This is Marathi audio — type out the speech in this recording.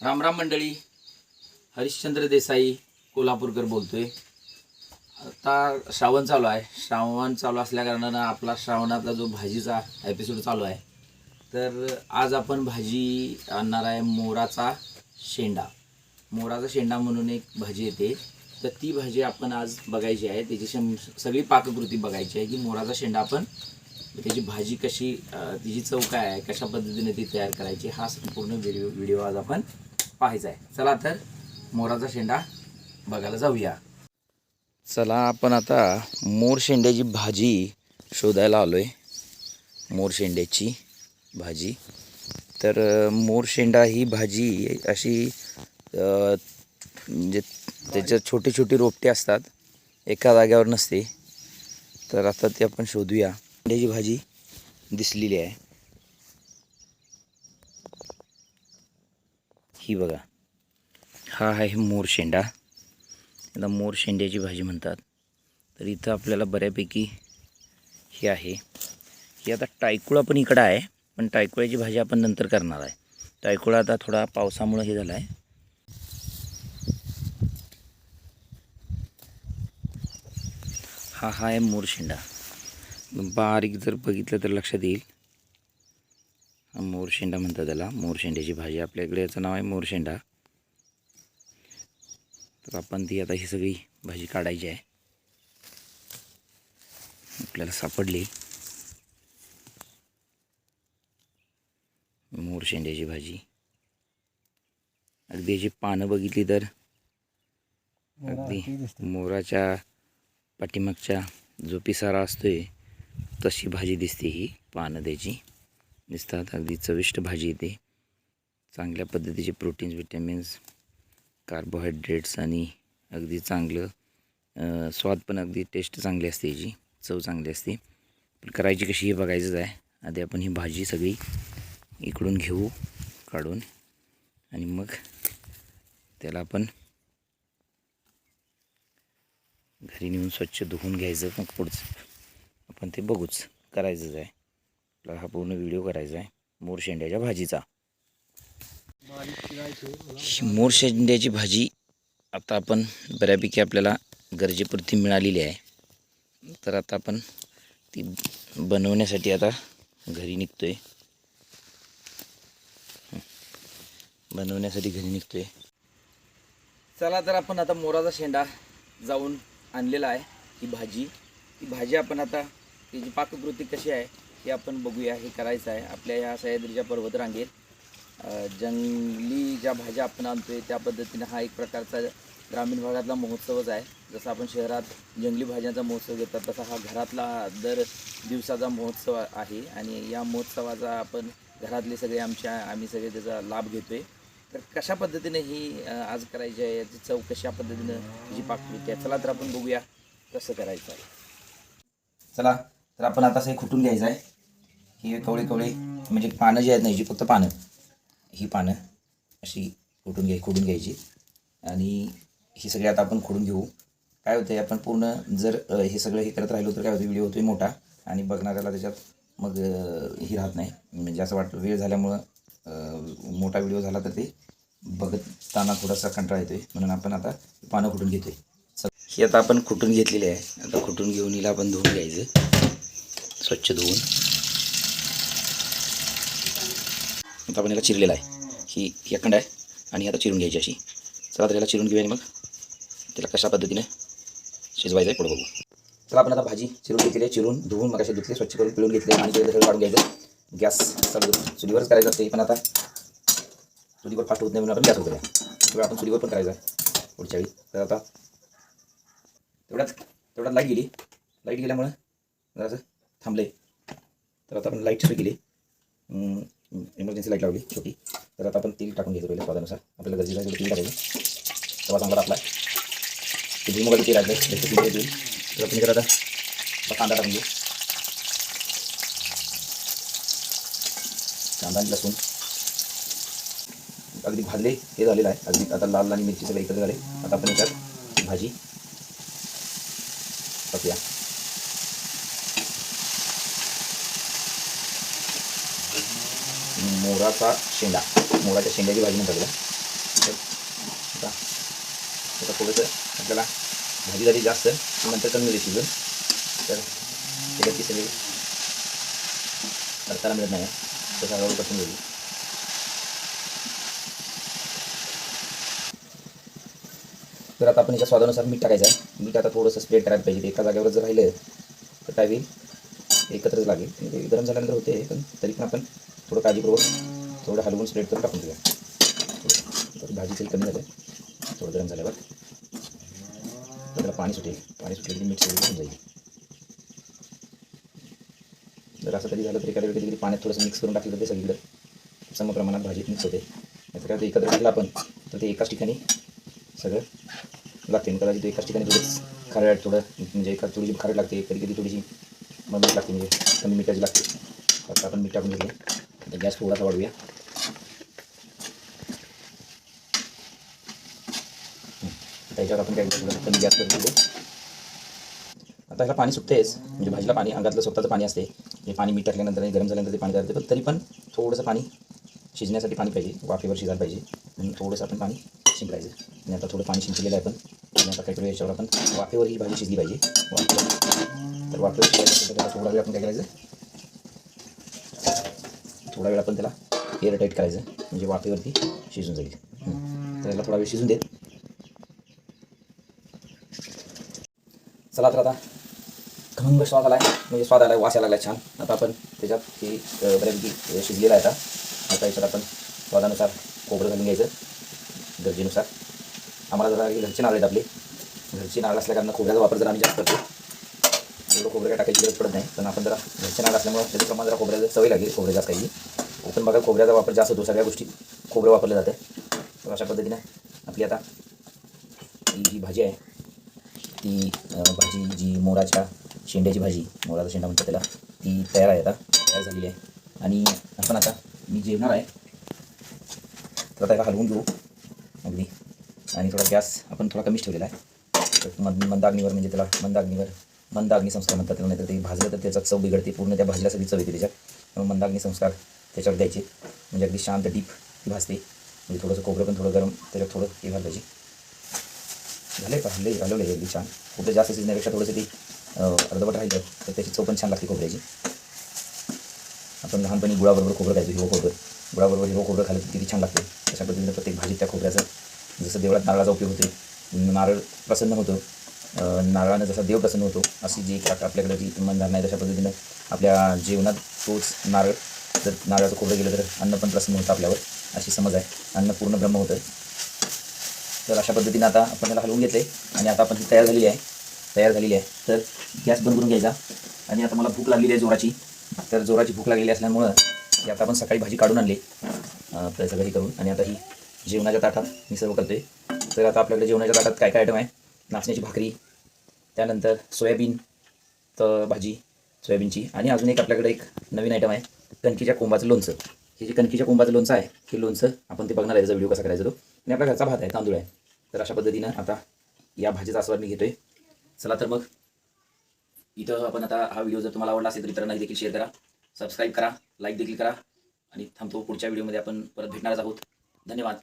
रामराम मंडळी. हरिश्चंद्र देसाई कोल्हापूरकर बोलतोय. आता श्रावण चालू आहे. श्रावण चालू असल्या कारणानं आपला श्रावणातला जो भाजीचा एपिसोड चालू आहे तर आज आपण भाजी आणणार आहे मोराचा शेंडा. मोराचा शेंडा म्हणून एक भाजी येते. तर ती भाजी आपण आज बघायची आहे. त्याची शं सगळी पाककृती बघायची आहे की मोराचा शेंडा आपण त्याची भाजी कशी तिची चव काय आहे कशा पद्धतीने ती तयार करायची हा संपूर्ण व्हिडिओ व्हिडिओ आज आपण पाहायचा आहे चला तर मोराचा शेंडा बघायला जाऊया. चला आपण आता मोर शेंड्याची भाजी शोधायला आलो आहे मोर शेंड्याची भाजी. तर मोरशेंडा मोर शेंडा ही भाजी अशी म्हणजे त्याच्यात छोटे छोटे रोपटे असतात. एका जाग्यावर नसते. तर आता ते आपण शोधूया. शेंड्याची भाजी दिसलेली आहे. ही बघा. हा आहे मोरशेंडा याला मोरशेंड्याची भाजी म्हणतात. तर इथं आपल्याला बऱ्यापैकी हे आहे. ही आता टायकुळा पण इकडं आहे पण टायकुळ्याची भाजी आपण नंतर करणार आहे. टायकुळा आता थोडा पावसामुळं हे झाला आहे हा हा आहे मोरशेंडा बारीक जर बघितलं तर लक्षात येईल. मोरशेंडा म्हणतात त्याला. मोरशेंड्याची भाजी. आपल्याकडे याचं नाव आहे मोरशेंडा. तर आपण ती आता ही सगळी भाजी काढायची आहे. आपल्याला सापडली. मोरशेंड्याची भाजी. अगदी याची पानं बघितली तर. अगदी मोराच्या पाठीमागच्या जो पिसारा असतोय तशी भाजी दिसते ही पानं त्याची. दिसतात. अगदी चविष्ट भाजी येते. चांगल्या पद्धतीचे प्रोटीन्स विटॅमिन्स कार्बोहायड्रेट्स आणि अगदी चांगलं स्वाद पण अगदी टेस्ट चांगली असते याची. चव चांगली असते. पण करायची कशी हे बघायचंच आहे. आधी आपण ही भाजी सगळी इकडून घेऊ काढून. आणि मग त्याला आपण घरी नेऊन स्वच्छ धुवून घ्यायचं मग पुढचं. आपण ते बघूच. करायचंच आहे. आपल्याला हा पूर्ण व्हिडिओ करायचा आहे. मोर शेंड्याच्या भाजीचा. मोर शेंड्याची भाजी आता आपण बऱ्यापैकी आपल्याला गरजेपुरती मिळालेली आहे. तर आता आपण ती बनवण्यासाठी आता घरी निघतोय. बनवण्यासाठी घरी निघतोय. चला तर आपण आता मोराचा शेंडा जाऊन आणलेला आहे. ही भाजी ही भाजी आपण आता त्याची पाककृती कशी आहे हे आपण बघूया हे करायचं आहे. आपल्या ह्या सह्याद्रीच्या पर्वतरांगेत जंगली ज्या भाज्या आपण आणतोय त्या पद्धतीने हा एक प्रकारचा ग्रामीण भागातला महोत्सवच आहे. जसं आपण शहरात जंगली भाज्यांचा महोत्सव घेतात तसा हा घरातला दर दिवसाचा महोत्सव आहे. आणि या महोत्सवाचा आपण घरातले सगळे आमच्या आम्ही सगळे त्याचा लाभ घेतोय. तर कशा पद्धतीने ही आज करायची आहे याची चव कशा पद्धतीनं जी पाककृती आहे चला तर आपण बघूया कसं करायचं आहे. चला तर आपण आता हे खुटून घ्यायचं आहे. ही कवळे कवळे म्हणजे पानं जी आहेत ना जी फक्त पानं ही पानं अशी खुटून घ्याय खुडून घ्यायची. आणि ही सगळी आता आपण खोडून घेऊ. काय होतं आपण पूर्ण जर हे सगळं हे करत राहिलो तर काय होतं व्हिडिओ होतोय मोठा आणि बघणाऱ्याला त्याच्यात मग हे ही राहत नाही. म्हणजे असं वाटतं वेळ झाल्यामुळं मोठा व्हिडिओ झाला तर ते बघताना थोडासा कंटाळा येतोय. म्हणून आपण आता पानं खुटून घेतोय. आहे ही आता आपण खुटून घेतलेली आहे. आता खुटून घेऊन हिला आपण धुवून घ्यायचं. स्वच्छ धुवून. आता आपण याला चिरलेला आहे. ही ही अखंड आहे आणि आता चिरून घ्यायची अशी. चला तर याला चिरून घेऊया मग त्याला कशा पद्धतीने शिजवायचं आहे पुढे बघू. चला आपण आता भाजी चिरून घेतली आहे. चिरून धुवून मग धुतले स्वच्छ करून पिळून घेतले आणि ते सगळं काढून घ्यायचं गॅस चालू चुलीवरच करायचं असते पण आता. चुलीवर फास्ट होत नाही म्हणून आपण गॅस होतो आपण चुलीवर पण करायचं आहे पुढच्या वेळी. तर आता तेवढ्यात तेवढ्यात लाइट गेली. लाइट गेल्यामुळं जरासं थांबले तर आता आपण लाइट सुरू केली. इमर्जन्सी लाइट लावली छोटी. तर आता आपण तेल टाकून घ्यायचं पहिले स्वादानुसार. आपल्याला गरजेचं आहे तेल टाकायचं. तेव्हा चांगला आपला ते भुईमुगाचं तेल आहे त्याचं तेल तर आपण इकडे आता. आता कांदा टाकून घेऊ कांदा आणि लसूण. अगदी भाजले हे झालेलं आहे. अगदी आता लाल आणि मिरची सगळे एकत्र झाले. आता आपण याच्यात भाजी. टाकूया मोराचा शेंडा. मोराच्या शेंड्याची भाजी म्हणतात आता आता थोडंसं आपल्याला भाजी झाली जास्त नंतर कमी होईल शिजून. तर त्याच्यात ती सगळी करताना मिळत नाही. तसं हळूहळू कठीण होईल तर आता आपण याच्या स्वादानुसार मीठ टाकायचं आहे. मीठ आता थोडंसं स्प्रेड करायला पाहिजे. एका जागेवर जर राहिलं तर काय होईल एकत्रच लागेल. गरम झाल्यानंतर होते पण तरी पण आपण थोडं काळजीपूर्वक थोडं हलवून स्प्रेड करून टाकून देऊया भाजी तेल कमी झालं थोडं गरम झाल्यावर त्याला पाणी सुटेल. पाणी सुटेल की मीठ सगळं होऊन जाईल. जर असं कधी झालं तर एखाद्या वेळी तरी पाण्यात थोडंसं मिक्स करून टाकलं तर ते सगळीकडं सम प्रमाणात भाजीत मिक्स होते. नाहीतर काय एकत्र टाकलं आपण तर ते एकाच ठिकाणी सगळं लागते. आणि कदाचित एकाच ठिकाणी थोडंच खारट थोडं म्हणजे एका थोडीशी खारट लागते. कधी कधी थोडीशी मग मीठ लागते. म्हणजे कमी मिठाची लागते. आता आपण मीठ टाकून घेतलं आता गॅस थोडासा वाढवूया त्याच्यावर आपण काय करू कमी गॅस करून घेऊ आता ह्याला पाणी सुटतेच म्हणजे भाजीला पाणी अंगातलं स्वतःचं पाणी असते हे पाणी मीठ टाकल्यानंतर आणि गरम झाल्यानंतर ते पाणी जाते पण तरी पण थोडंसं पाणी शिजण्यासाठी पाणी पाहिजे वाफेवर शिजायला पाहिजे म्हणून थोडंसं आपण पाणी शिंपडायचं आणि आता थोडं पाणी शिंपलेलं आहे आपण आणि आता काय करूया याच्यावर आपण वाफेवर ही भाजी शिजली पाहिजे वाफेवर तर वाफेवर शिजायला थोडा वेळ आपण काय करायचं थोडा वेळ आपण त्याला एअर टाईट करायचं म्हणजे वाफेवरती शिजून जाईल. तर याला थोडा वेळ शिजून देत. चला तर आता खमंग स्वाद आला आहे म्हणजे स्वाद आला आहे वास यायला लागला छान. आता आपण त्याच्यात हे बऱ्यापैकी शिजलेला आहे आता. आता याच्यात आपण स्वादानुसार खोबरं घालून घ्यायचं गरजेनुसार. आम्हाला जरा घरचे नारळ आहेत आपले. घरचे नारळ असल्याकारनं खोबऱ्याचा वापर जरा आम्ही जास्त करतो. आपल्याला खोबरं टाकायची गरज पडत नाही पण आपण जरा घरचे नारळ असल्यामुळे त्याचं प्रमाण जरा खोबऱ्याचं सवय लागेल खोबऱ्या जास्त काही ओपन बघा खोबऱ्याचा वापर जास्त होतो सगळ्या गोष्टी खोबरं वापरलं जातं तर अशा पद्धतीने आपली आता ही जी भाजी आहे ती भाजी जी मोराच्या शेंड्याची भाजी मोराचा शेंडा म्हणतात त्याला ती तयार आहे आता तयार झालेली आहे. आणि आपण आता मी जेवणार आहे तर आता एका हलवून घेऊ अगदी. आणि थोडा गॅस आपण थोडा कमीच ठेवलेला आहे. तर मंद मंदाग्नीवर म्हणजे त्याला मंदाग्नीवर मंद अग्नी संस्कार म्हणतात त्याला नाहीतर ते भाजलं तर त्याचा चव बिघडते पूर्ण त्या भाजल्या सगळी चव येते त्याच्यात. त्यामुळे मंद अग्नी संस्कार त्याच्यावर द्यायचे. म्हणजे अगदी शांत डीप ती भाजते. म्हणजे थोडंसं खोबरं पण थोडं गरम त्याच्यात थोडं हे घालायची. झाले का? हल्ले घालवलं आहे अगदी छान. खूपच जास्त शिजण्यापेक्षा थोडंसं ती अर्धवट राहिलं तर त्याची चव पण छान लागते खोबऱ्याची. आपण लहानपणी गुळाबरोबर खोबरं खायचो हिरवं खोबरं. गुळाबरोबर हिरवं खोबरं खायला किती छान लागते. अशा पद्धतीनं प्रत्येक भाजीत त्या खोबऱ्याचं जसं देवळात नारळाचा उपयोग होतो नारळ प्रसन्न होतं. नारळानं जसा देव प्रसन्न होतो अशी जी एक आपल्याकडे जी म्हणणार नाही तशा पद्धतीनं आपल्या जेवणात तोच नारळ जर नारळाचं खोबरं गेलं तर अन्न पण प्रसन्न होतं आपल्यावर अशी समज आहे. अन्न पूर्ण ब्रह्म होतं. तर अशा पद्धतीनं आता आपण त्याला हलवून घेतले आणि आता आपण ती तयार झालेली आहे. तयार झालेली आहे. तर गॅस बंद करून घ्यायचा. आणि आता मला भूक लागलेली आहे जोराची. तर जोराची भूक लागलेली असल्यामुळं ही आता आपण सकाळी भाजी काढून आणली. तर सगळं हे करून. आणि आता ही जेवणाच्या ताटात मी सर्व करतोय. तर आता आपल्याकडे जेवणाच्या ताटात काय काय आयटम आहे? नाचण्याची भाकरी त्यानंतर सोयाबीन तर भाजी सोयाबीनची. आणि अजून एक आपल्याकडे एक नवीन आयटम आहे कणकीच्या कोंबाचं लोणचं. हे जे कणकीच्या कोंबाचं लोणचं आहे हे लोणचं आपण ते बघणार आहे त्याचा व्हिडिओ कसा करायचा तो. आणि आपल्या घरचा भात आहे तांदूळ आहे. तर अशा पद्धतीनं आता या भाजीचा आस्वाद मी घेतोय. चला तर मग इथं आपण आता हा व्हिडिओ जर तुम्हाला आवडला असेल तर इतरांना देखील शेअर करा. सबस्क्राईब करा लाईक देखील करा. आणि थांबतो पुढच्या व्हिडिओमध्ये आपण परत भेटणारच आहोत. धन्यवाद.